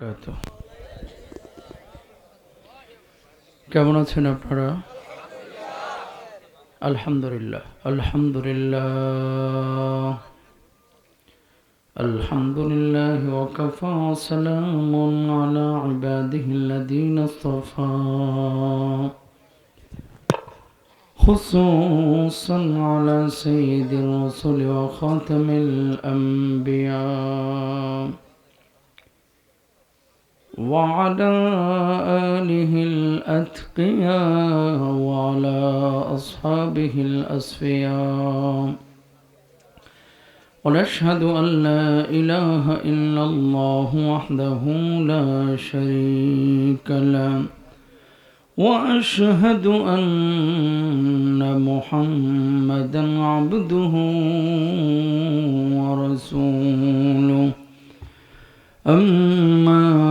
বারাকাতুহু। কেমন আছেন আপনারা আলহামদুলিল্লাহ আলহামদুলিল্লাহ الحمد لله وكفى سلام على عباده الذين اصطفى خصوصا على سيد الرسل وخاتم الأنبياء وعلى آله الأتقياء وعلى أصحابه الأسفياء. ونشهد أن لا إله إلا الله وحده لا شريك له. وأشهد أن محمدا عبده ورسوله. أما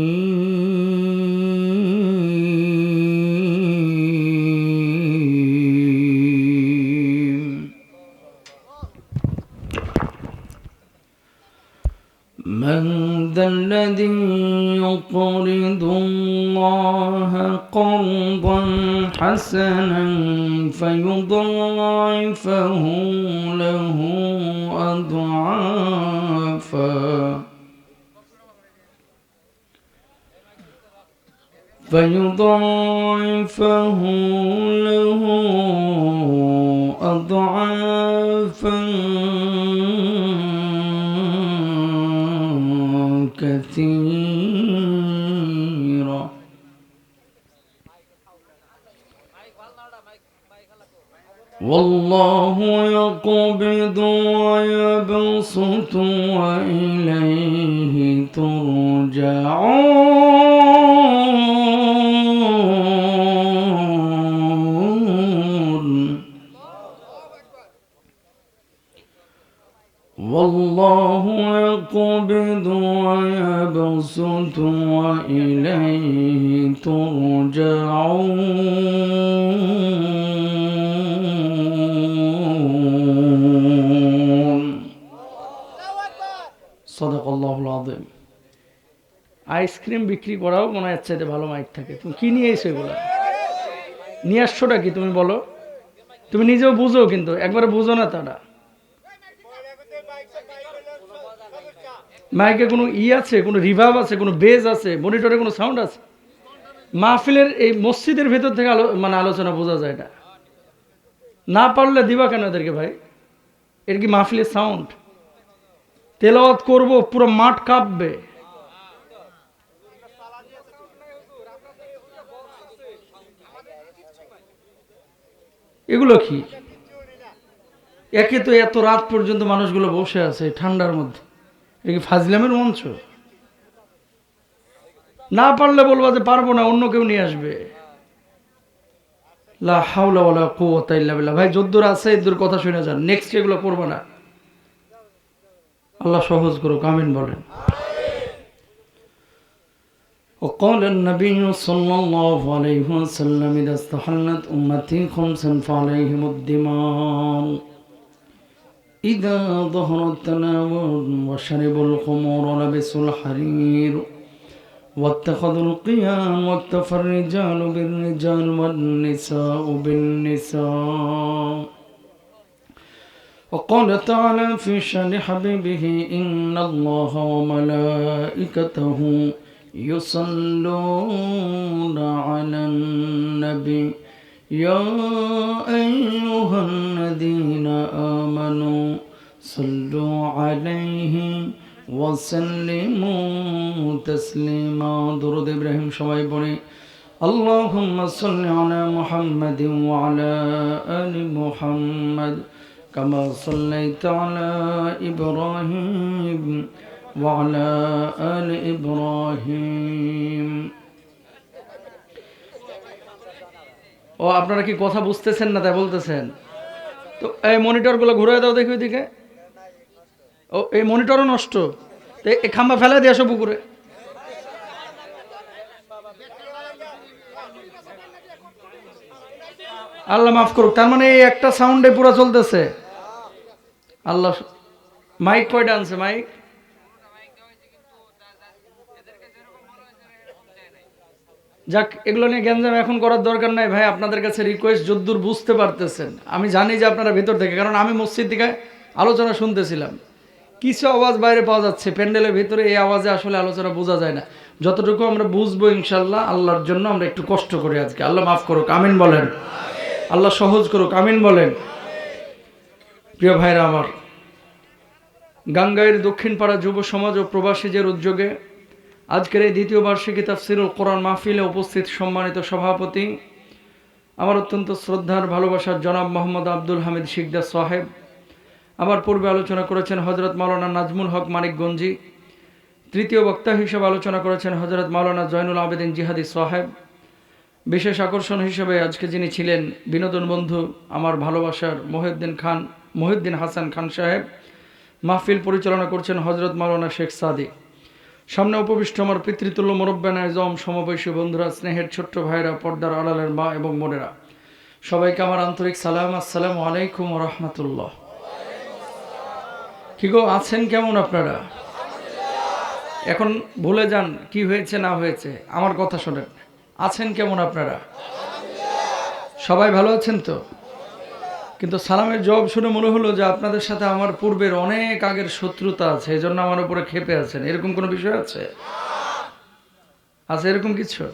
الذي يقرض الله قرضا حسنا فيضاعفه له أضعافا. فيضاعفه له أضعافا. والله يقبض ويبسط وإليه ترجعون. والله يقبض ويبسط وإليه ترجعون. সদকল্লাহুল আইসক্রিম বিক্রি করাও মনে হয় চাইতে ভালো মাইক থাকে। তুমি কী নিয়ে এসো এগুলো? নিয়ে আসছোটা কি তুমি বলো? তুমি নিজেও বুঝো কিন্তু একবারে বুঝো না তারা। মাইকে কোনো ই আছে, কোনো রিভাব আছে, কোনো বেজ আছে মনিটরে কোনো সাউন্ড আছে? মাহফিলের এই মসজিদের ভেতর থেকে আলো মানে আলোচনা বোঝা যায় এটা। না পারলে দিবা কেন এদেরকে ভাই? এর কি মাহফিলের সাউন্ড তেলাওয়াত করব, পুরো মাঠ কাঁপবে। এগুলো কি? একে তো এত রাত পর্যন্ত মানুষগুলো বসে আছে ঠান্ডার মধ্যে। এটা কি ফাজলামের মঞ্চ? না পারলে বলব যে পারব না, অন্য কেউ নিয়ে আসবে। লা হাওলা ওয়ালা কুওয়াতা ইল্লা বিল্লাহ। ভাই, যদ্দুর আছে, এদ্দুর কথা শুনে যান। নেক্সট এগুলো করব না। আল্লাহ সহজ করুক আমিন বলেন وقال النبي صلى الله عليه وسلم إذا استحلت أمتي خمسا فعليهم الدماء إذا ظهر التناول وشربوا الخمور ولبسوا الحرير واتخذوا القيام واكتفى الرجال بالرجال والنساء بالنساء وقال تعالى في شان حبيبه إن الله وملائكته يصلون على النبي. يا أيها الذين آمنوا صلوا عليه وسلموا تسليما. درود إبراهيم شوي بني اللهم صل على محمد وعلى آل محمد كما صليت على إبراهيم وعلى آل إبراهيم ও আপনারা কি কথা বুঝতেছেন না তাই বলতেছেন তো এই মনিটরগুলো ঘুরে দাও দেখি ওইদিকে ও এই মনিটরও নষ্ট তো এই খাম্বা ফেলা দিয়ে আসো পুকুরে আল্লাহ মাফ করুক, তার মানে এই একটা সাউন্ডে পুরো চলতেছে। আল্লাহ মাইক কয়টা আনছে মাইক যাক, এগুলো নিয়ে গ্যাঞ্জাম এখন করার দরকার নাই। ভাই, আপনাদের কাছে রিকোয়েস্ট যদ্দূর বুঝতে পারতেছেন। আমি জানি যে আপনারা ভেতর থেকে, কারণ আমি মসজিদ থেকে আলোচনা শুনতেছিলাম। কিছু আওয়াজ বাইরে পাওয়া যাচ্ছে, প্যান্ডেলের ভিতরে এই আওয়াজে আসলে আলোচনা বোঝা যায় না। যতটুকু আমরা বুঝব ইনশাল্লাহ আল্লাহর জন্য আমরা একটু কষ্ট করি আজকে। আল্লাহ মাফ করুক, আমিন বলেন। আল্লাহ সহজ করুক, আমিন বলেন। প্রিয় ভাইরা আমার গাঙ্গাইয়ের দক্ষিণ পাড়া যুব সমাজ ও প্রবাসীদের উদ্যোগে আজকের এই দ্বিতীয় বার্ষিকী তাফসিরুল কোরআন মাহফিলে উপস্থিত সম্মানিত সভাপতি, আমার অত্যন্ত শ্রদ্ধার, ভালোবাসার জনাব মোহাম্মদ আব্দুল হামিদ শিকদার সাহেব আবার পূর্বে আলোচনা করেছেন হজরত মাওলানা নাজমুল হক মানিকগঞ্জি, তৃতীয় বক্তা হিসেবে আলোচনা করেছেন হজরত মাওলানা জয়নুল আবেদিন জিহাদি সাহেব বিশেষ আকর্ষণ হিসেবে আজকে যিনি ছিলেন বিনোদন বন্ধু আমার ভালোবাসার মহিউদ্দিন খান, মহিউদ্দিন হাসান খান সাহেব, মাহফিল পরিচালনা করছেন হজরত মাওলানা শেখ সাদি সামনে উপবিষ্ট আমার পিতৃতুল্য মুরব্বান আজম সমবয়সী বন্ধুরা, স্নেহের ছোট্ট ভাইরা পর্দার আড়ালের মা এবং বোনেরা। সবাইকে আমার আন্তরিক সালাম। আসসালামু আলাইকুম রহমতুল্লাহ। কি গো, আছেন কেমন আপনারা? এখন ভুলে যান কি হয়েছে, না হয়েছে। আমার কথা শোনেন। আছেন কেমন আপনারা? সবাই ভালো আছেন তো? কিন্তু সালামের জবাব শুনে মনে হলো যে আপনাদের সাথে আমার পূর্বের অনেক আগের শত্রুতা আছে এই জন্য আমার উপরে খেপে আছেন। এরকম কোনো বিষয় আছে? আছে এরকম কিছু?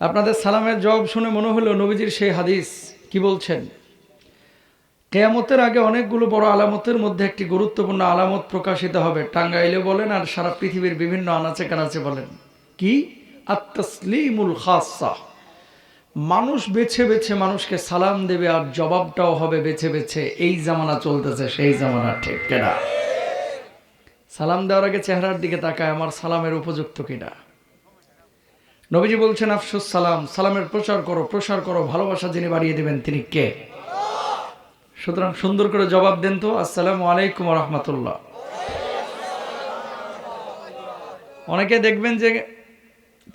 আপনাদের সালামের জবাব শুনে মনে হলো নবীজির সেই হাদিস। কি বলছেন? কেয়ামতের আগে অনেকগুলো বড় আলামতের মধ্যে একটি গুরুত্বপূর্ণ আলামত প্রকাশিত হবে। টাঙ্গাইলে বলেন আর সারা পৃথিবীর বিভিন্ন আনাচে কানাচে বলেন। কি? আত্মসলিমুল খাসা মানুষ বেছে বেছে মানুষকে সালাম দেবে আর জবাবটাও হবে বেছে বেছে, এই জামানা চলতেছে, সেই জামানা ঠিক কেনা? সালাম দেওয়ার আগে চেহারার দিকে তাকায়, আমার সালামের উপযুক্ত কিনা? নবীজি বলছেন, আফসুস সালাম, সালামের প্রচার করো, প্রসার করো, ভালোবাসা যিনি বাড়িয়ে দেবেন তিনি কে? সুতরাং সুন্দর করে জবাব দেন তো, আসসালামু আলাইকুম রহমতুল্লাহ। অনেকে দেখবেন যে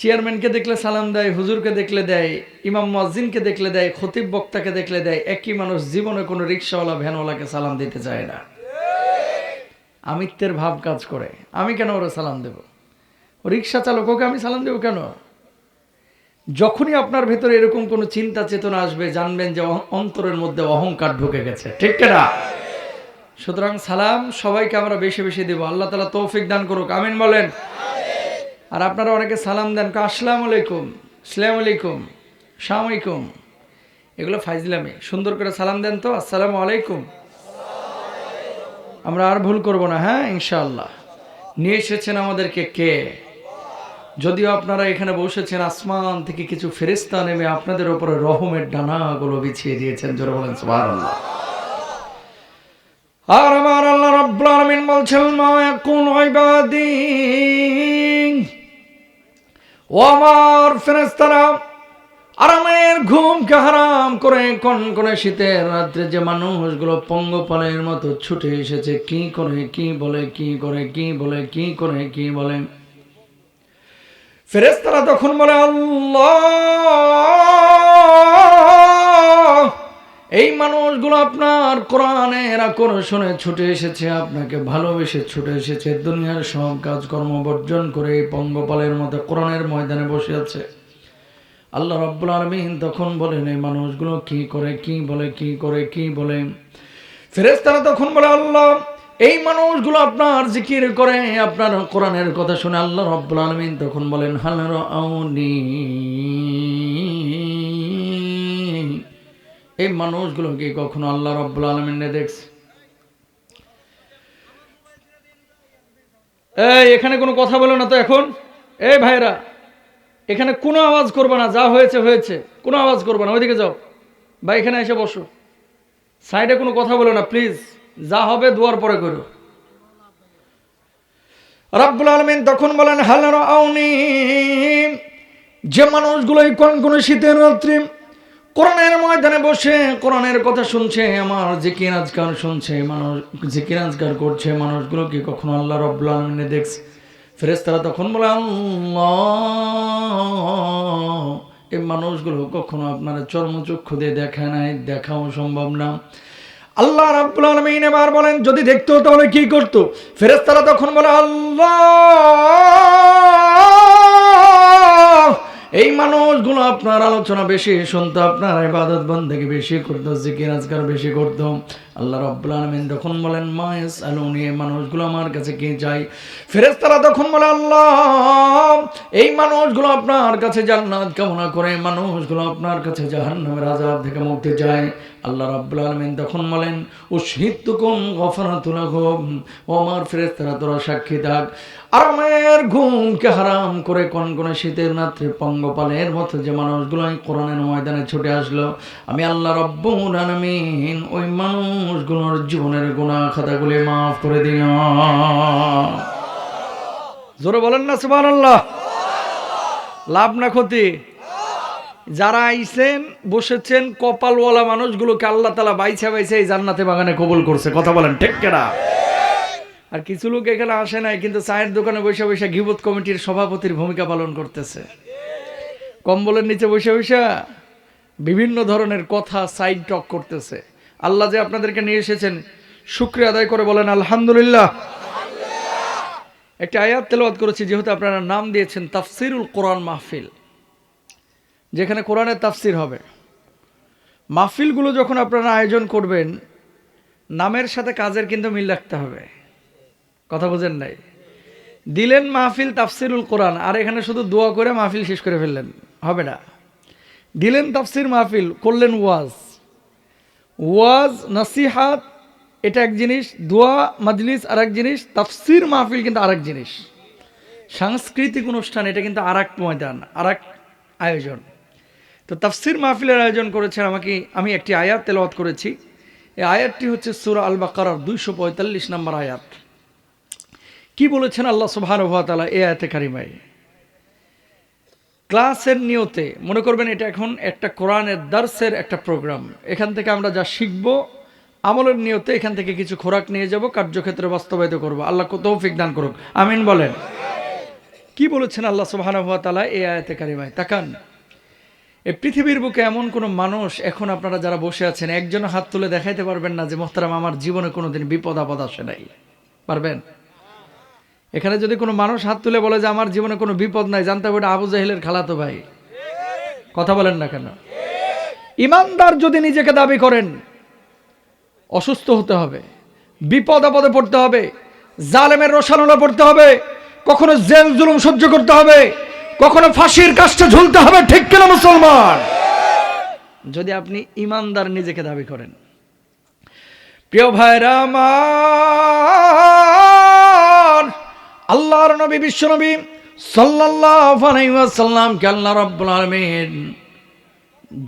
চেয়ারম্যানকে দেখলে সালাম দেয়, হুজুরকে দেখলে দেয়, ইমাম মসজিনকে দেখলে দেয়, খতিব বক্তাকে দেখলে দেয়, একই মানুষ জীবনে কোনো রিক্সাওয়ালা, ভ্যানওয়ালাকে সালাম দিতে চায় না। আমিত্বের ভাব কাজ করে। আমি কেন ওরা সালাম দেব? রিক্সা চালক, ওকে আমি সালাম দেবো কেন? যখনই আপনার ভেতরে এরকম কোনো চিন্তা, চেতনা আসবে, জানবেন যে অন্তরের মধ্যে অহংকার ঢুকে গেছে। ঠিক না সুতরাং সালাম সবাইকে আমরা বেশি বেশি দেব। আল্লাহ তালা তৌফিক দান করুক। আমিন বলেন। আর আপনারা অনেকে সালাম দেন আসসালাম আলাইকুম সালাম আলাইকুম সালাম আলাইকুম। এগুলো ফাইজলামে, সুন্দর করে সালাম দেন তো, আসসালামু আলাইকুম। আমরা আর ভুল করব না হ্যাঁ ইনশাআল্লাহ। নিয়ে এসেছেন আমাদেরকে কে? যদিও আপনারা এখানে বসেছেন, আসমান থেকে কিছু ফেরেস্তা নেমে আপনাদের উপরে রহমের ডানাগুলো বিছিয়ে দিয়েছেন, জোরে বলেন, সুবহানাল্লাহ। আর আমার আল্লাহ রাব্বুল আলামিন বলছেন, মা ইয়াকুন ইবাদি ও আমার ফেরেস্তারা আরামের ঘুমকে হারাম করে কন কনে শীতের রাত্রে যে মানুষগুলো পঙ্গপালের মতো ছুটে এসেছে, কি করে, কি বলে, কি করে, কি বলে, কি করে, কি বলে? ফেরেস্তারা তখন বলে, আল্লাহ! এই মানুষগুলো আপনার কোরআনের আকর্ষণে ছুটে এসেছে, আপনাকে ভালোবেসে ছুটে এসেছে, দুনিয়ার সব কাজকর্ম বর্জন করে এই পঙ্গপালের মতো কোরআনের ময়দানে বসে আছে। আল্লাহ রব্বুল আলমিন তখন বলেন, এই মানুষগুলো কি করে, কি বলে, কি করে, কি বলে? ফেরেশতারা তখন বলে, আল্লাহ, এই মানুষগুলো আপনার জিকির করে, আপনার কোরআনের কথা শুনে আল্লাহ রব্বুল আলমিন তখন বলেন হালার আউনি এই মানুষগুলো কি কখনো আল্লাহ রব্বুল আলমিনে দেখছে? এই, এখানে কোনো কথা বলো না তো এখন? এই ভাইরা, এখানে কোনো আওয়াজ করবে না, যা হয়েছে হয়েছে। কোনো আওয়াজ করবে না, ওইদিকে যাও। বা এখানে এসে বসো। সাইডে কোনো কথা বলো না, প্লিজ। যা হবে দুয়ার পরে করো। রাব্বুল আলমিন তখন বলেন হালার আউনি যে মানুষগুলো এই কোন কোন শীতের রাত্রি কোরআনের ময়দানে বসে, কোরআনের কথা শুনছে, আমার জিকির আজকার শুনছে, মানুষ জিকির আজকার করছে মানুষগুলো কি কখনো আল্লাহ রব্বুল আলমিনে দেখছে। ফেরেস্তারা তখন বলে, আল্লাহ, এই মানুষগুলো কখনো আপনারা চর্মচক্ষু দিয়ে দেখা নাই, দেখাও সম্ভব না। আল্লাহ রাব্বুল আলামিন এবার বলেন, যদি দেখতো তাহলে কি করতো? ফেরেশতারা তখন বলে, আল্লাহ এই মানুষগুলো আপনার আলোচনা বেশি শুনতো, আপনার ইবাদত বন্দেগী বেশি করতো, জিকির আজকার বেশি করতো। আল্লাহ রাব্বুল আলামিন তখন বলেন মায়েস আলুনি এই মানুষগুলো আমার কাছে কে চাই ফেরেশতারা তখন বলে, আল্লাহ, এই মানুষগুলো আপনার কাছে জান্নাত কামনা করে মানুষগুলো আপনার কাছে জাহান্নামের আজাব থেকে মুক্তি চায়। আল্লাহ রাব্বুল আলমিন তখন বলেন ও শীতুকুম গফরাতুলাহুম ও আমার ফেরেশতারা, তোরা সাক্ষী থাক। আরামের ঘুমকে হারাম করে কোন কোন শীতের রাত্রে পঙ্গপালের মতো যে মানুষগুলো কোরআনের ময়দানে ছুটে আসলো, আমি আল্লাহ রব্বুল আলামিন ওই মানুষগুলোর জীবনের গুনাহ খাতাগুলি মাফ করে দিলাম। জোরে বলেন না সুবহানাল্লাহ। লাভ না ক্ষতি। যারা আইছেন বসেছেন, কপালওয়ালা মানুষগুলোকে আল্লাহ তালা বাইছে বাইছে এই জান্নাতে বাগানে কবুল করছে। কথা বলেন, ঠিক কেনা? আর কিছু লোক এখানে আসে নাই, কিন্তু চায়ের দোকানে বসে বসে গিবত কমিটির সভাপতির ভূমিকা পালন করতেছে। কম্বলের নিচে বসে বসে বিভিন্ন ধরনের কথা সাইড টক করতেছে। আল্লাহ যে আপনাদেরকে নিয়ে এসেছেন, শুক্রিয়া আদায় করে বলেন, আলহামদুলিল্লাহ। একটা আয়াত তেলাওয়াত করেছি, যেহেতু আপনারা নাম দিয়েছেন, তাফসিরুল কোরআন মাহফিল। যেখানে কোরআনের তাফসির হবে। মাহফিলগুলো যখন আপনারা আয়োজন করবেন, নামের সাথে কাজের কিন্তু মিল রাখতে হবে। কথা বোঝেন নাই? দিলেন মাহফিল তাফসিরুল কোরআন, আর এখানে শুধু দোয়া করে মাহফিল শেষ করে ফেললেন। হবে না। দিলেন তাফসির মাহফিল, করলেন ওয়াজ। ওয়াজ, নসিহাত, এটা এক জিনিস। দোয়া, মাজলিস আর এক জিনিস। তাফসির মাহফিল কিন্তু আরেক জিনিস। সাংস্কৃতিক অনুষ্ঠান, এটা কিন্তু আর এক ময়দান আর এক আয়োজন। তো তাফসির মাহফিলের আয়োজন করেছেন আমাকে, আমি একটি আয়াত তেলাওয়াত করেছি। এই আয়াতটি হচ্ছে সুরা আল বাকার দুইশো পঁয়তাল্লিশ নম্বর আয়াত। কি বলেছেন আল্লাহ সুবাহানুভাতালা এ আয়াতে কারিমাই ক্লাসের নিয়তে, মনে করবেন এটা এখন একটা কোরআনের দার্সের একটা প্রোগ্রাম। এখান থেকে আমরা যা শিখব, আমলের নিয়তে এখান থেকে কিছু খোরাক নিয়ে যাব, কার্যক্ষেত্রে বাস্তবায়িত করব। আল্লাহ তৌফিক দান করুক। আমিন বলেন। কি বলেছেন আল্লাহ সুবাহানুভাতালা এ আয়াতে কারিমায়? তাকান। এই পৃথিবীর বুকে এমন কোনো মানুষ এখন আপনারা যারা বসে আছেন একজন হাত তুলে দেখাইতে পারবেন না যে মোহতারাম, আমার জীবনে কোনোদিন বিপদ আপদ আসে নাই। পারবেন? এখানে যদি কোনো মানুষ হাত তুলে বলে যে আমার জীবনে কোনো বিপদ নাই, জানতে হবে আবু জাহিলের খালাতো ভাই। কথা বলেন না কেন? ইমানদার যদি নিজেকে দাবি করেন, অসুস্থ হতে হবে, বিপদ আপদে পড়তে হবে, জালেমের রসানলা পড়তে হবে, কখনো জেল জুলুম সহ্য করতে হবে কখনো ফাঁসির কাজটা ঝুলতে হবে, ঠিক কিনা মুসলমান? যদি আপনি ইমানদার নিজেকে দাবি করেন। প্রিয় ভাইরা আল্লাহর নবী, বিশ্ব নবী ওয়াসাল্লামকে আল্লাহ রাব্বুল আলামিন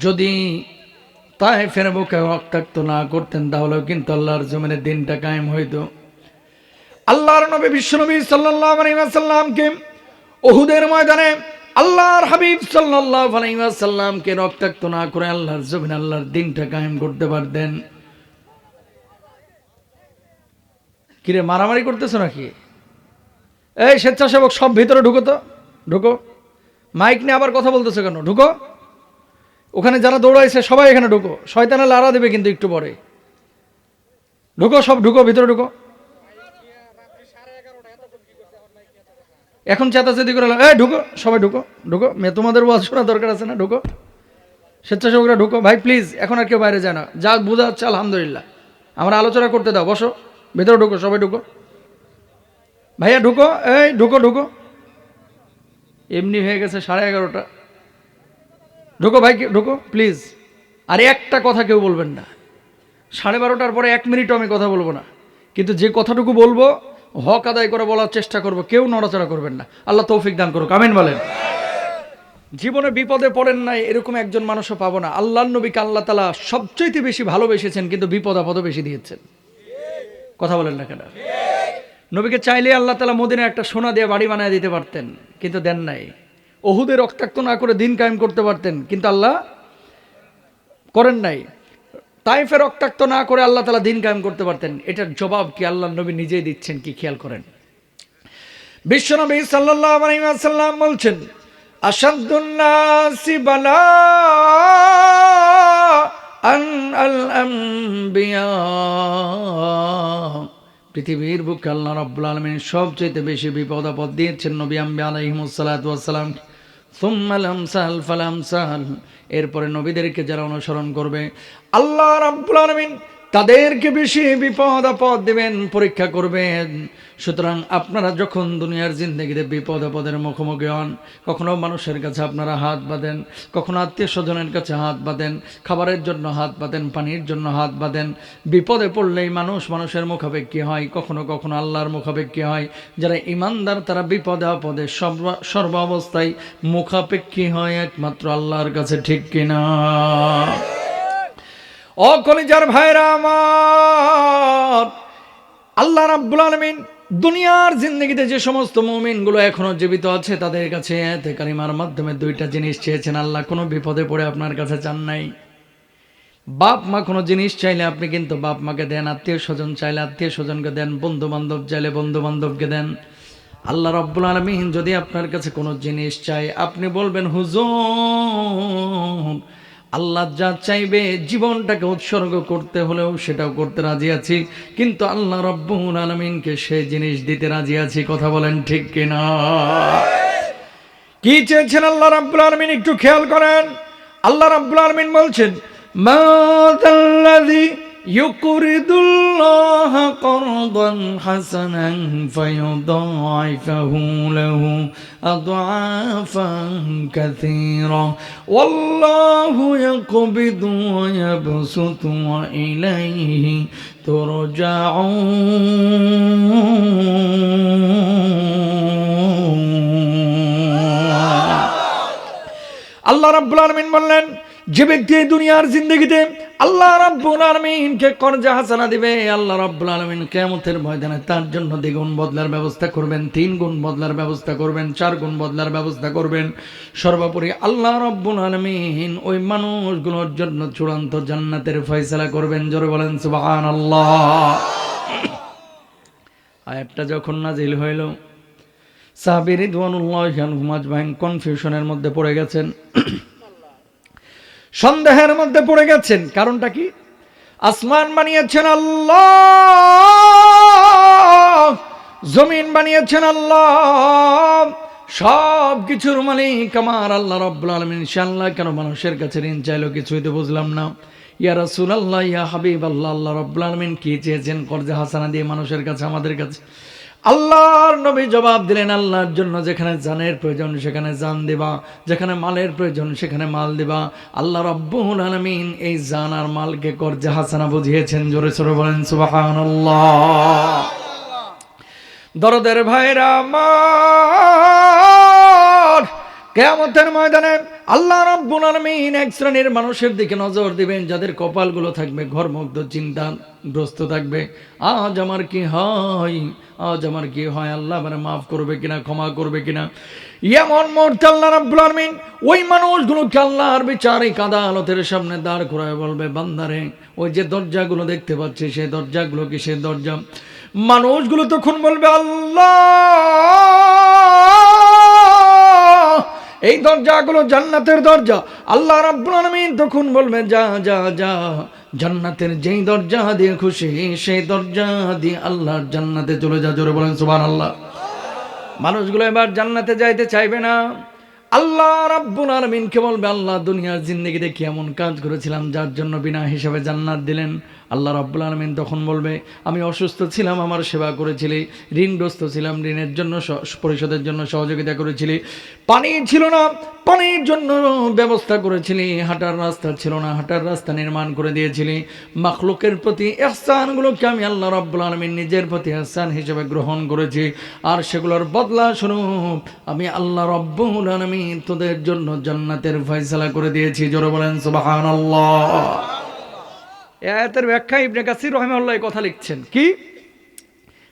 যদি তাই ফের বুকে রক্তাক্ত না করতেন, তাহলেও কিন্তু আল্লাহর জমিনে দিনটা কায়েম হইতো। আল্লাহর নবী, বিশ্ব নবী সাল্লাল্লাহু আলাইহি ওয়াসাল্লামকে ওহুদের ময়দানে আল্লাহর হাবিব সাল্লাল্লাহু আলাইহি ওয়াসাল্লামকে রক্তাক্ত না করে আল্লাহর জমিনে, আল্লাহর দিনটা কায়েম করতে পারতেন। কিরে, মারামারি করতেছো নাকি? এই স্বেচ্ছাসেবক, সব ভিতরে ঢুকো তো, ঢুকো। মাইক নিয়ে আবার কথা বলতেছো কেন? ঢুকো। ওখানে যারা দৌড়াইছে, সবাই এখানে ঢুকো। শয়তানে লাড়া দেবে কিন্তু একটু পরে। ঢুকো, সব ঢুকো, ভিতরে ঢুকো। এখন চেতাচেতি করে এ, ঢুকো, সবাই ঢুকো ঢুকো। মেয়ে, তোমাদের ওয়াজ শোনা দরকার আছে না? ঢুকো। স্বেচ্ছাসেবকরা ঢুকো। ভাই প্লিজ এখন আর কেউ বাইরে যায় না। যা বোঝা যাচ্ছে, আলহামদুলিল্লাহ। আমরা আলোচনা করতে দাও, বসো। ভেতরে ঢুকো, সবাই ঢুকো। ভাইয়া, ঢুকো, এই, ঢুকো ঢুকো। এমনি হয়ে গেছে সাড়ে এগারোটা। ঢুকো ভাই ঢুকো প্লিজ আর একটা কথা কেউ বলবেন না। সাড়ে বারোটার পরে এক মিনিটও আমি কথা বলব না। কিন্তু যে কথাটুকু বলব হক আদায় করে বলার চেষ্টা করব, কেউ নড়াচড়া করবেন না। আল্লাহ তৌফিক দান করুক, আমিন বলেন। জীবনে বিপদে পড়েন নাই, এরকম একজন মানুষও পাবো না। আল্লাহ নবীকে আল্লাহ তালা সবচাইতে বেশি ভালোবেসেছেন, কিন্তু বিপদ আপদও বেশি দিয়েছেন। কথা বলেন না কেন? নবীকে চাইলে আল্লাহ তালা মদিনে একটা সোনা দিয়ে বাড়ি বানায় দিতে পারতেন, কিন্তু দেন নাই। ওহুদের রক্তাক্ত না করে দিন কায়েম করতে পারতেন, কিন্তু আল্লাহ করেন নাই। তাইফে রক্তাক্ত না করে আল্লাহ তালা দিন কায়েম করতে পারতেন, এটার জবাব কি আল্লাহ নবী নিজেই দিচ্ছেন কি খেয়াল করেন? বিশ্বনবী সাল্লাহ আলাইসাল্লাম বলছেন পৃথিবীর বুকে আল্লাহ রাব্বুল আলামিন সবচেয়ে বেশি বিপদ আপদ দিয়েছেন নবী আম্বি আলাইহিমুসসালাম এরপরে নবীদেরকে যারা অনুসরণ করবে আল্লাহ রাব্বুল আলামিন তাদেরকে বেশি বিপদ আপদ দেবেন, পরীক্ষা করবেন। সুতরাং আপনারা যখন দুনিয়ার জিন্দগিতে বিপদ আপদের মুখোমুখি হন, কখনো মানুষের কাছে আপনারা হাত বাঁধেন, কখনো আত্মীয় স্বজনের কাছে হাত বাঁধেন, খাবারের জন্য হাত বাঁধেন, পানির জন্য হাত বাঁধেন। বিপদে পড়লেই মানুষ মানুষের মুখাপেক্ষী হয়, কখনো কখনো আল্লাহর মুখাপেক্ষী হয়। যারা ইমানদার, তারা বিপদে আপদে সর্ব অবস্থায় মুখাপেক্ষী হয়, একমাত্র আল্লাহর কাছে ঠিক কিনা। ও কলিজার ভাইরা আমার, আল্লাহ রাব্বুল আলামিন দুনিয়ার জিন্দগিতে যে সমস্ত মুমিনগুলো এখনও জীবিত আছে, তাদের কাছে এতে কারিমার মাধ্যমে দুইটা জিনিস চেয়েছেন। আল্লাহ কোনো বিপদে পড়ে আপনার কাছে চান নাই। বাপ মা কোনো জিনিস চাইলে আপনি কিন্তু বাপ মাকে দেন, আত্মীয় স্বজন চাইলে আত্মীয় স্বজনকে দেন বন্ধু বান্ধব চাইলে বন্ধু বান্ধবকে দেন। আল্লাহ রব্বুল আলমিন যদি আপনার কাছে কোনো জিনিস চাই আপনি বলবেন, হুজুর আল্লাহ যা চাইবে জীবনটাকে উৎসর্গ করতে হলেও সেটাও করতে রাজি আছি। কিন্তু আল্লাহ রব্বুল আলমিনকে সেই জিনিস দিতে রাজি আছি, কথা বলেন ঠিক কিনা? কি চেয়েছেন আল্লাহ রাব্বুল আলমিন একটু খেয়াল করেন? আল্লাহ রাব্বুল আলমিন বলছেন মাদাল্লাযী করদান হাসানান ফায়ুদাইফাহু লাহু আদআফান কাসীরা ওয়াল্লাহু ইয়াকবিদু ওয়া ইয়াবসুতু ওয়া ইলাইহি তুরজাউন আল্লাহ রাব্বুল আলামিন বললেন যে ব্যক্তি এই দুনিয়ার জিন্দগিতে আল্লাহ রাব্বুল আলামিনকে কর্জা হাসানা দিবে, আল্লাহ রাব্বুল আলামিন কিয়ামতের ময়দানে তার জন্য দ্বিগুণ বদলার ব্যবস্থা করবেন, তিন গুণ বদলার ব্যবস্থা করবেন, চার গুণ বদলার ব্যবস্থা করবেন। সর্বোপরি আল্লাহ রাব্বুল আলামিন ওই মানুষগুলোর জন্য চূড়ান্ত জান্নাতের ফয়সালা করবেন। জোরে বলেন, সুবহানাল্লাহ। আয়াতটা যখন নাজিল হইল সাহাবির রিদওয়ানুল্লাহ আজমাইন কনফিউশনের মধ্যে পড়ে গেছেন। সন্দেহের মধ্যে পড়ে গেছেন। কারণটা কি? আসমান বানিয়েছেন আল্লাহ, জমিন বানিয়েছেন আল্লাহ সব কিছুর মালিক আমার আল্লাহ রব্বুল আলমিন। ইনশাআল্লাহ কেন মানুষের কাছে ঋণ চাইলো কিছুই তো বুঝলাম না। ইয়া রাসুল আল্লাহ ইয়া হাবিব আল্লাহ আল্লাহ রব্বুল আলমিন কি চেয়েছেন? কর্জে হাসানা দিয়ে মানুষের কাছে, আমাদের কাছে? আল্লাহর নবী জবাব দিলেন, আল্লাহর জন্য যেখানে জানের প্রয়োজন সেখানে জান দিবা, যেখানে মালের প্রয়োজন সেখানে মাল দিবা। আল্লাহ রব্বুল আলমিন এই জান আর মালকে কর্জে হাসানা বুঝিয়েছেন, জোরে সরে বলেন, সুবহানাল্লাহ। দরদের ভাইরা আমার, কেয়ামতের ময়দানে আল্লাহ রাব্বুল আলামিন এক শ্রেণির মানুষের দিকে নজর দিবেন, যাদের কপালগুলো থাকবে ঘরমুগ্ধ, চিন্তাগ্রস্ত থাকবে। আজ আমার কি হয়? আজ আমার কি হয়? আল্লাহ মানে মাফ করবে কিনা, ক্ষমা করবে কিনা? এমন মুহূর্তে আল্লাহ রাব্বুল আলামিন ওই মানুষগুলোকে আল্লাহর বিচারে আদালতের সামনে দাঁড় করায় বলবে, বান্দারে, ওই যে দরজাগুলো দেখতে পাচ্ছি, সেই দরজাগুলো কি সেই দরজা? মানুষগুলো তখন বলবে, আল্লাহ! এই দরজাগুলো জান্নাতের দরজা। আল্লাহ রাব্বুল আলামিন তখন বলবে যা যা যা, জান্নাতের যেই দরজা দিয়ে খুশি, সেই দরজা দিয়ে আল্লাহর জান্নাতে চলে যা। জোরে বলেন, সুবহানাল্লাহ। মানুষগুলো এবার জান্নাতে যাইতে চাইবে না। আল্লাহ রাব্বুল আলামিনকে বলবে, আল্লাহ দুনিয়ার জিন্দগিতে কি এমন কাজ করেছিলাম যার জন্য বিনা হিসাবে জান্নাত দিলেন? আল্লাহ রাব্বুল আলামিন তখন বলবে, আমি অসুস্থ ছিলাম, আমার সেবা করেছিলি, ঋণগ্রস্ত ছিলাম, ঋণের জন্য পরিশোধের জন্য সহযোগিতা করেছিলি পানি ছিল না, পানির জন্য ব্যবস্থা করেছিলি, হাঁটার রাস্তা ছিল না, হাঁটার রাস্তা নির্মাণ করে দিয়েছিলি, মাখলুকের প্রতি এহসানগুলোকে আমি আল্লাহ রাব্বুল আলামিন নিজের প্রতি এহসান হিসেবে গ্রহণ করেছি, আর সেগুলোর বদলা স্বরূপ আমি আল্লাহ রব্বুল আলামিন তোদের জন্য জান্নাতের ফয়সালা করে দিয়েছি। জোরে বলেন, সুবহানাল্লাহ। আয়াতের ব্যাখ্যা ইবনে কাসির রহমাল্লাহ কথা লিখছেন। কি?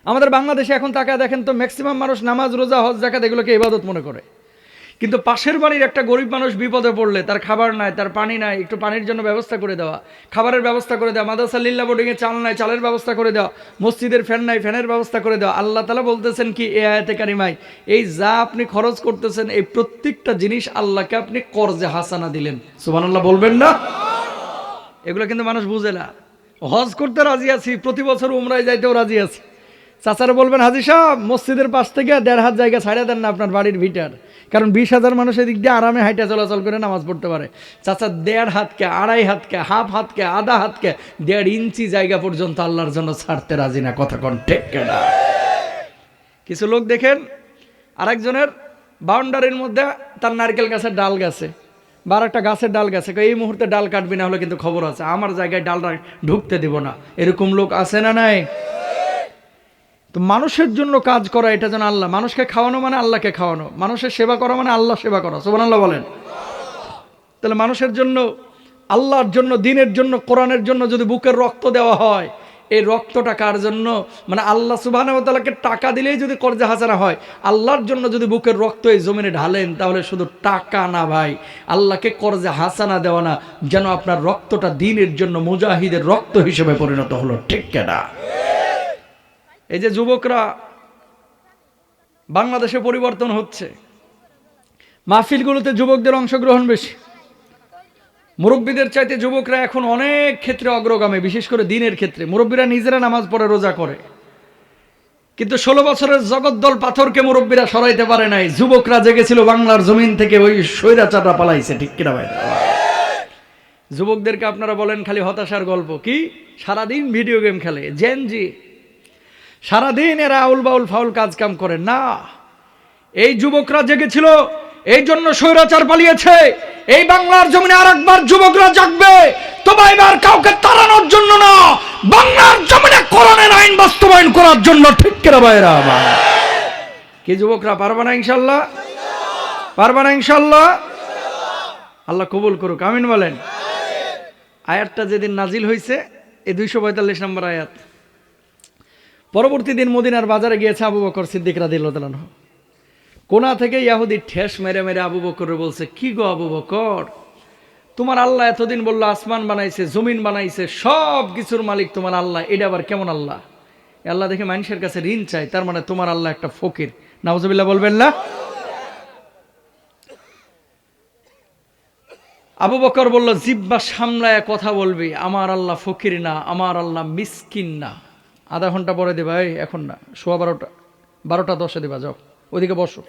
আমাদের বাংলাদেশে এখন তাকা দেখেন তো ম্যাক্সিমাম মানুষ নামাজ, রোজা, হজ জাকাত এগুলোকে ইবাদত মনে করে। কিন্তু পাশের বাড়ির একটা গরিব মানুষ বিপদে পড়লে তার খাবার নাই, তার পানি নাই, একটু পানির জন্য ব্যবস্থা করে দেওয়া, খাবারের ব্যবস্থা করে দেওয়া মাদাসা লিল্লা বোর্ডিংয়ে চাল নাই, চালের ব্যবস্থা করে দেওয়া, মসজিদের ফ্যান নাই, ফ্যানের ব্যবস্থা করে দেওয়া, আল্লাহ তালা বলতেছেন কি, এ আয়াতে কারিমাই এই যা আপনি খরচ করতেছেন, এই প্রত্যেকটা জিনিস আল্লাহকে আপনি কর্জে হাসানা দিলেন। সুবান আল্লাহ বলবেন না? এগুলো কিন্তু মানুষ বুঝে না। হজ করতে রাজি আছি, প্রতি বছর উমরায় যাইতেও রাজি আছি। চাচারা বলবেন, হাজি সাহেব, মসজিদের পাশ থেকে দেড় হাত জায়গা ছাড়িয়ে দেন না আপনার বাড়ির ভিটার। কারণ বিশ হাজার মানুষ এদিক দিয়ে আরামে হাইটা চলাচল করে নামাজ পড়তে পারে। চাচা, দেড় হাতকে, আড়াই হাতকে, হাফ হাতকে, আধা হাতকে, দেড় ইঞ্চি জায়গা পর্যন্ত আল্লাহর জন্য ছাড়তে রাজি না। কথা ঠিক না? কিছু লোক দেখেন, আরেকজনের বাউন্ডারির মধ্যে তার নারকেল গাছের ডাল গেছে। বা একটা গাছের ডাল গেছে। এই মুহূর্তে ডাল কাটবি না হলে কিন্তু খবর আছে। আমার জায়গায় ডালটা ঢুকতে দিব না। এরকম লোক আছে না নাই? তো মানুষের জন্য কাজ করা, এটা যেন আল্লাহ। মানুষকে খাওয়ানো মানে আল্লাহকে খাওয়ানো। মানুষের সেবা করা মানে আল্লাহ সেবা করা। সোবান আল্লাহ বলেন। তাহলে মানুষের জন্য, আল্লাহর জন্য, দিনের জন্য, কোরআনের জন্য যদি বুকের রক্ত দেওয়া হয় এই রক্তটা কার জন্য? মানে আল্লাহ সুবাহকে টাকা দিলেই যদি কর্জা হাসানা হয়, আল্লাহর জন্য যদি বুকের রক্ত এই জমিনে ঢালেন, তাহলে শুধু টাকা না ভাই। আল্লাহকে কর্জা হাসানা দেওয়া না, যেন আপনার রক্তটা দিনের জন্য মুজাহিদের রক্ত হিসেবে পরিণত হলো, ঠিক কেনা এই যে যুবকরা বাংলাদেশে পরিবর্তন হচ্ছে। মাহফিলগুলোতে যুবকদের অংশগ্রহণ বেশি। মুরব্বীদের চাইতে যুবকরা এখন অনেক ক্ষেত্রে অগ্রগামী, বিশেষ করে দিনের ক্ষেত্রে। মুরব্বীরা নিজেরা নামাজ পড়ে, রোজা করে। কিন্তু ষোলো বছরের জগদ্দল পাথরকে মুরব্বীরা সরাইতে পারে নাই। যুবকরা জেগেছিল বাংলার জমিন থেকে, ওই স্বৈরাচাররা পালাইছে। ঠিক কিনা ভাই? যুবকদেরকে আপনারা বলেন খালি হতাশার গল্প। কি? সারাদিন ভিডিও গেম খেলে। জেনজি সারাদিন এরা আউল বাউল ফাউল কাজ কাম করে। না, এই যুবকরা জেগেছিল এই জন্য স্বৈরাচার পালিয়েছে। এই বাংলার জমিনে আর একবার যুবকরা জাগবে। তবে এবার কাউকে তাড়ানোর জন্য না, বাংলার জমিনে কোরআনের আইন বাস্তবায়ন করার জন্য, ঠিক কেরা বাইরা আমার? কি যুবকরা, পারবে না ইনশাল্লাহ? পারবে না ইনশাল্লাহ? আল্লাহ কবুল করুক, আমিন বলেন। আয়াতটা যেদিন নাজিল হয়েছে এই দুইশো পঁয়তাল্লিশ নম্বর আয়াত। পরবর্তী দিন মদিনার বাজারে গিয়েছে আবু বকর সিদ্দিক রাদিল্লাহ কোনা থেকে ইয়াহুদি ঠেস মেরে মেরে আবু বকর বলছে, কি গো আবু বকর? তোমার আল্লাহ এতদিন বলল, আসমান বানাইছে, জমিন বানাইছে, সব কিছুর মালিক তোমার আল্লাহ, এটা আবার কেমন আল্লাহ? আল্লাহ দেখে মানুষের কাছে ঋণ চাই তার মানে তোমার আল্লাহ একটা ফকির। নাউজুবিল্লাহ বলবেন না? আবু বকর বলল, জিব্বা সামলায় কথা বলবি, আমার আল্লাহ ফকির না, আমার আল্লাহ মিসকিন না। আধা ঘণ্টা পরে দেবা এই এখন না, সোয়া বারোটা বারোটা দশে দেবা যাও ওইদিকে বসো।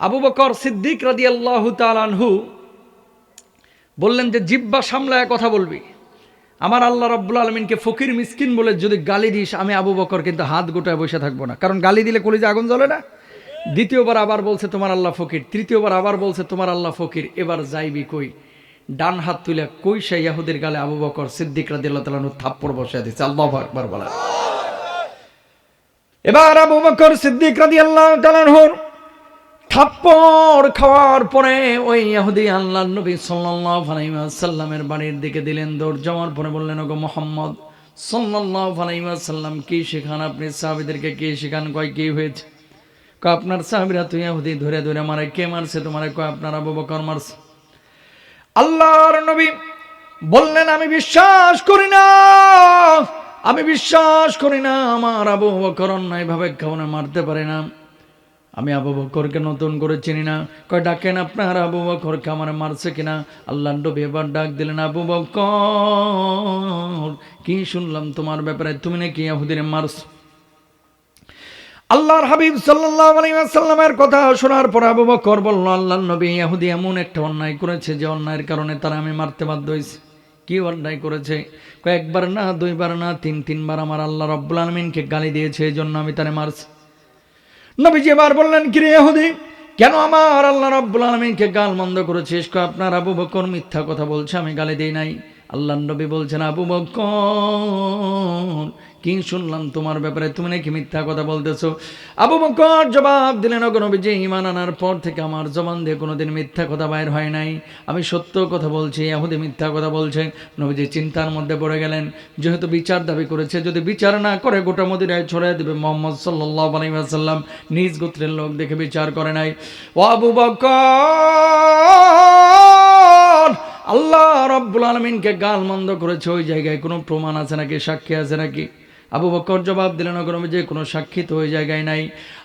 আবু বকর সিদ্দিক রাদি আল্লাহ তালানহু বললেন যে, জিব্বা সামলায় কথা বলবি। আমার আল্লাহ রব্বুল আলমিনকে ফকির মিসকিন বলে যদি গালি দিস, আমি আবু বকর কিন্তু হাত গোটায় বসে থাকব না। কারণ গালি দিলে কলিজে আগুন জ্বলে না। দ্বিতীয়বার আবার বলছে, তোমার আল্লাহ ফকির। তৃতীয়বার আবার বলছে, তোমার আল্লাহ ফকির। এবার যাইবি কই? ডান হাত তুলে কই সে ইয়াহুদের গালে আবু বকর সিদ্দিক রাদিল্লাহ তালানু থাপ্পড় বসে দিচ্ছে আল্লাহ আকবার বলা এবার আবু বকর সিদ্দিক রাদিয়াল্লাহু তাআলার থাপ্পড় খাওয়ার পরে ওই ইহুদি আল্লাহ নবী সাল্লাল্লাহু আলাইহি ওয়াসাল্লামের বাড়ির দিকে দিলেন, দৌড় যাওয়ার পরে বললেন, ওগো মোহাম্মদ, সাল্লাল্লাহু আলাইহি ওয়াসাল্লাম, কি শেখান আপনি? সাহাবীদেরকে কি শেখান? কয়, কি হয়েছে? কয়, আপনার সাহাবীরা তুই ইহুদি, ধরে ধরে মারে, কে মারছে তোমার? কয়, আপনার আবু বকর মারছে। আল্লাহর নবী বললেন, আমি বিশ্বাস করি না, আমি বিশ্বাস করি না, আমার আবু বকর অন্যায়ভাবে কাউনে মারতে পারে না। আমি আবু বকরকে নতুন করে চিনি না। কয়, ডাকেন আপনার আবু বকরকে, আমার মারছে কিনা? আল্লাহ নবী এবার ডাক দিলেন, আবু বকর, কি শুনলাম তোমার ব্যাপারে? তুমি নাকি ইয়াহুদিনে মারছো? আল্লাহর হাবিব ওয়াসাল্লামের কথা শোনার পর আবু বকর বলল, আল্লাহর নবী ইহুদি এমন একটা অন্যায় করেছে যে অন্যায়ের কারণে তারা আমি মারতে বাধ্য হয়েছি। কি অন্যায় করেছে? কয়েকবার না, দুইবার না, তিন, তিনবার আমার আল্লাহ রব্বুল আলমিনকে গালি দিয়েছে এই জন্য আমি তারে মারছি। নবীজি এবার বললেন, কিরে হুদি কেন আমার আল্লাহ রব্বুল আলমিনকে গাল মন্দ করেছিস আপনার আবু বকর মিথ্যা কথা বলছে, আমি গালি দিই নাই। আল্লাহ নবী বলছেন, আবু বকর, কি শুনলাম তোমার ব্যাপারে? তুমি নাকি মিথ্যা কথা বলতেছো? আবু বকর জবাব দিলেন নবীজি ইমান আনার পর থেকে আমার জবান দিয়ে কোনোদিন মিথ্যা কথা বাইর হয় নাই। আমি সত্য কথা বলছি এহুদি মিথ্যা কথা বলছে। নবীজি চিন্তার মধ্যে পড়ে গেলেন, যেহেতু বিচার দাবি করেছে, যদি বিচার না করে, গোটা মদিনায় ছড়াই দেবে মোহাম্মদ সাল্লাহ আলাইসাল্লাম নিজ গোত্রের লোক দেখে বিচার করে নাই। ও আবু বকর! আল্লাহ রব্বুল আলমিনকে গাল মন্দ করেছে ওই জায়গায়। কোনো প্রমাণ আছে নাকি? সাক্ষী আছে নাকি? আবু বকর জবাব দিলেন যে কোনো সাক্ষী তো ওই জায়গায় নাই।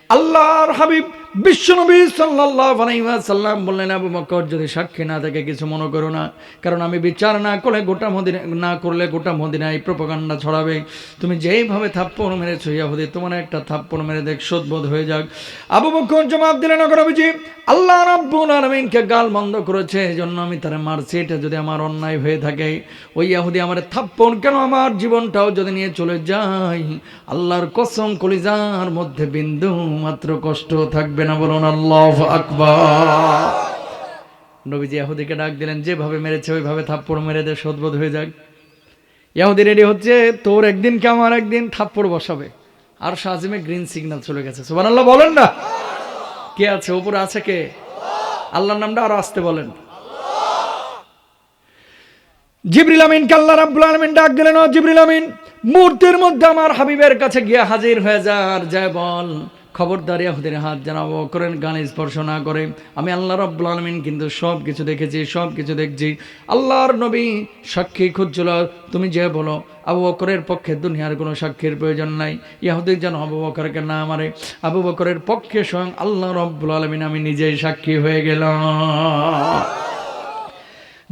আল্লাহর হাবিব বিশ্বনবী সাল্লাল্লাহু আলাইহি ওয়াসাল্লাম বললেন, আবু বকর, যদি সাক্ষী না থাকে, কিছু মনে করো না। কারণ আমি বিচার না করলে গোটা মদিনা, না করলে গোটা মদিনায় প্রোপাগান্ডা ছড়াবে। তুমি যেইভাবে থাপ্পড় মেরেছো, ইয়াহুদি, তোমার একটা থাপ্পড় মেরে দেখ শোধবোধ হয়ে যাক। আবু বকর জবাব দিলেন নবীজি, আল্লাহ রাব্বুল আলামিনকে গাল বন্ধ করেছে। এই জন্য আমি তারে মারছি এটা যদি আমার অন্যায় হয়ে থাকে, ওই ইয়াহুদি আমার থাপ্পড় কেন আমার জীবনটাও যদি নিয়ে চলে যায়? আল্লাহর কসম কলিজার মধ্যে বিন্দু মাত্র কষ্ট থাকবে না বলুন, আল্লাহ আকবার। নবীজি ইয়াহুদিকে ডাক দিলেন, যেভাবে মেরেছে, ওইভাবে থাপ্পড় মেরে দে, সদবোধ হয়ে যাক। ইয়াহুদি রেডি হচ্ছে, তোর একদিন কে আমার একদিন থাপ্পড় বসাবে? আর সাজিমে গ্রিন সিগন্যাল চলে গেছে। সুবান আল্লাহ বলেন না। কে আছে? উপরে আছে কে? আল্লাহর নামটা আরও আসতে বলেন। জিবরিল আমিন কাল্লা রাব্বুল আলামিন ডাক দিলেন জিবরিল আমিন, মূর্তির মধ্যে আমার হাবিবের কাছে গিয়ে হাজির হয়ে যা, আর যায় বল। খবরদার ইয়াহুদের হাত জানাব, করেন গান স্পর্শ না করে। আমি আল্লাহ রব্বুল আলমিন কিন্তু সব কিছু দেখেছি সব কিছু দেখছি। আল্লাহর নবী সাক্ষী খুঁজছিল, তুমি যে বলো, আবু বকরের পক্ষে দুনিয়ার কোনো সাক্ষীর প্রয়োজন নাই। ইয়াহুদের যেন আবু বকরকে না মারে, আবু বকরের পক্ষে স্বয়ং আল্লাহ রব্বুল আলমিন, আমি নিজেই সাক্ষী হয়ে গেলাম।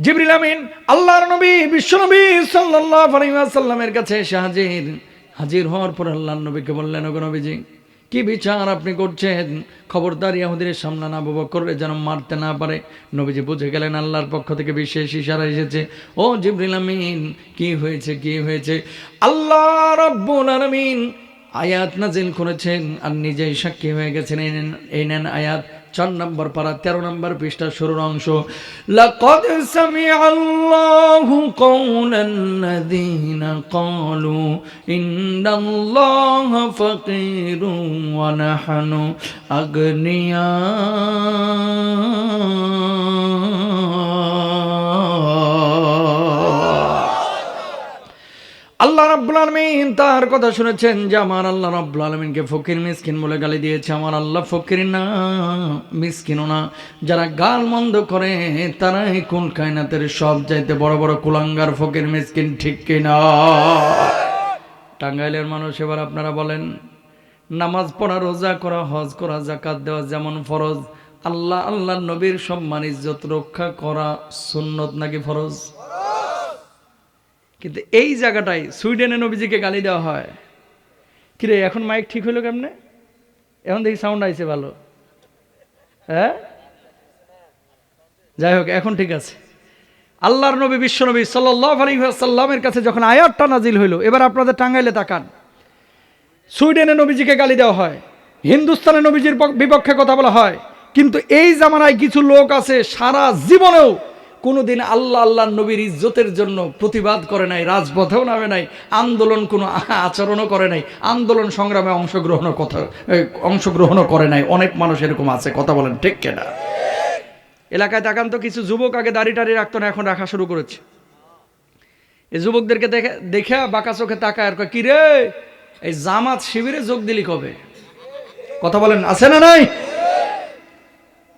জিবরিল আমিন, আল্লাহর নবী বিশ্বনবী সাল্লাল্লাহু আলাইহি ওয়াসাল্লামের কাছে এসে হাজির। হাজির হওয়ার পর আল্লাহর নবীকে বললেন, ওগো নবীজি কি বিচার আপনি করছেন? খবরদার ইয়াহুদের সামনে না বব করলে যেন মারতে না পারে। নবীজি বুঝে গেলেন, আল্লাহর পক্ষ থেকে বিশেষ ইশারা এসেছে। ও জিবরিল আমিন, কি হয়েছে কি হয়েছে? আল্লাহ রাব্বুল আলামিন আয়াত নাজিল করেছেন আর নিজেই সাক্ষী হয়ে গেছেন। এই নেন আয়াত। চার নম্বর পারা তেরো নম্বর পৃষ্ঠা শুরুর অংশ لقد سمع الله قول الذين قالوا إن الله فقير ونحن أغنياء আল্লাহ রাব্বুল আলামিন তার কথা শুনেছেন যে আমার আল্লাহ রাব্বুল আলামিনকে ফকির, মিসকিন বলে গালি দিয়েছে। আমার আল্লাহ ফকির না, মিসকিনও না। যারা গাল মন্দ করে, তারাই কোন কায়নাতের সব চাইতে বড় বড় কুলাঙ্গার, ফকির, মিসকিন ঠিক কিনা? টাঙ্গাইলের মানুষ এবার আপনারা বলেন, নামাজ পড়া, রোজা করা, হজ করা জাকাত দেওয়া যেমন ফরজ, আল্লাহ আল্লাহ নবীর সম্মান, ইজ্জত রক্ষা করা সুন্নত নাকি ফরজ? কিন্তু এই জায়গাটায় সুইডেনে নবীজিকে গালি দেওয়া হয়। কিরে এখন মাইক ঠিক হইল কেমনে? এখন দেখি সাউন্ড আইছে ভালো। হ্যাঁ? যাই হোক, এখন ঠিক আছে। আল্লাহর নবী বিশ্বনবী সাল্লাহ আলহিহাসাল্লামের কাছে যখন আয়াতটা নাজিল হইল, এবার আপনাদের টাঙ্গাইলে তাকান। সুইডেনে নবীজিকে গালি দেওয়া হয়। হিন্দুস্তানে নবীজির পক- বিপক্ষে কথা বলা হয়। কিন্তু এই জামানায় কিছু লোক আছে সারা জীবনেও কোনোদিন আল্লাহ আল্লাহ নবীর ইজ্জতের জন্য প্রতিবাদ করে নাই, রাজপথেও নামে নাই, আন্দোলন কোনো আচরণও করে নাই, আন্দোলন সংগ্রামে অংশগ্রহণও কথা অংশগ্রহণও করে নাই। অনেক মানুষ এরকম আছে, কথা বলেন, ঠিক কেনা? এলাকায় তাকান তো, কিছু যুবক আগে দাড়ি টাড়ি রাখতো না, এখন রাখা শুরু করেছে। এই যুবকদেরকে দেখে দেখে বাঁকা চোখে তাকায় আর কি রে এই জামাত শিবিরে যোগ দিলি কবে? কথা বলেন, আছে না নাই?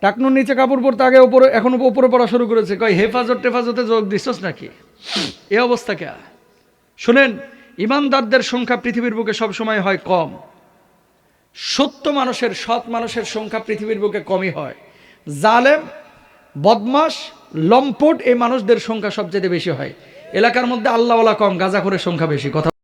টাকনুর নিচে কাপড় পরতে আগে উপরে, এখন উপরে পড়া শুরু করেছে। কয়, হেফাজত টেফাজতে যোগ দিচ্ছস নাকি? এ অবস্থা কে? শুনেন, ইমানদারদের সংখ্যা পৃথিবীর বুকে সব সময় হয় কম। সত্য মানুষের, সৎ মানুষের সংখ্যা পৃথিবীর বুকে কমই হয়। জালেম বদমাস লম্পট, এই মানুষদের সংখ্যা সবচেয়ে বেশি হয়। এলাকার মধ্যে আল্লাহওয়ালা কম, গাঁজাখোরের সংখ্যা বেশি, কথা